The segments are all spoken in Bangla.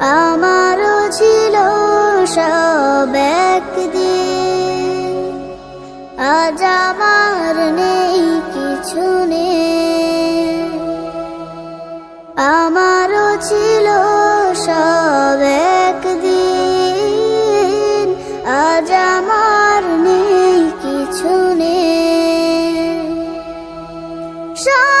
আমারও ছিল সব আমার নেই কিছু নেই। আমারও ছিল সব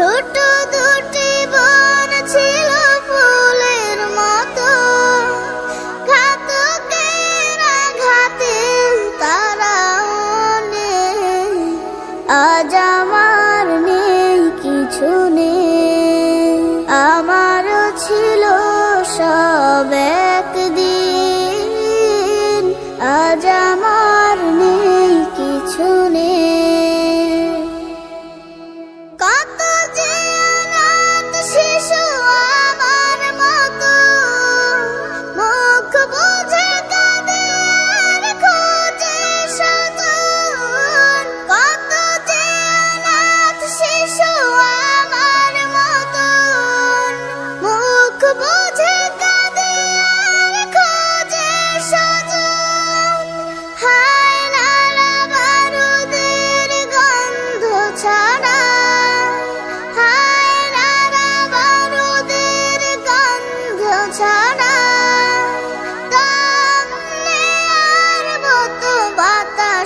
ছোট দুটি বন ছিল ফুলের মতো। ঘাতকের ঘাতে তারা আজ আমার নেই কিছু নেই।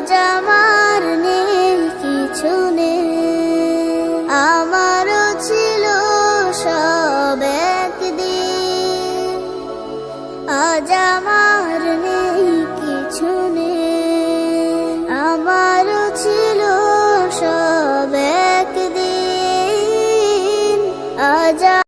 আজ আমার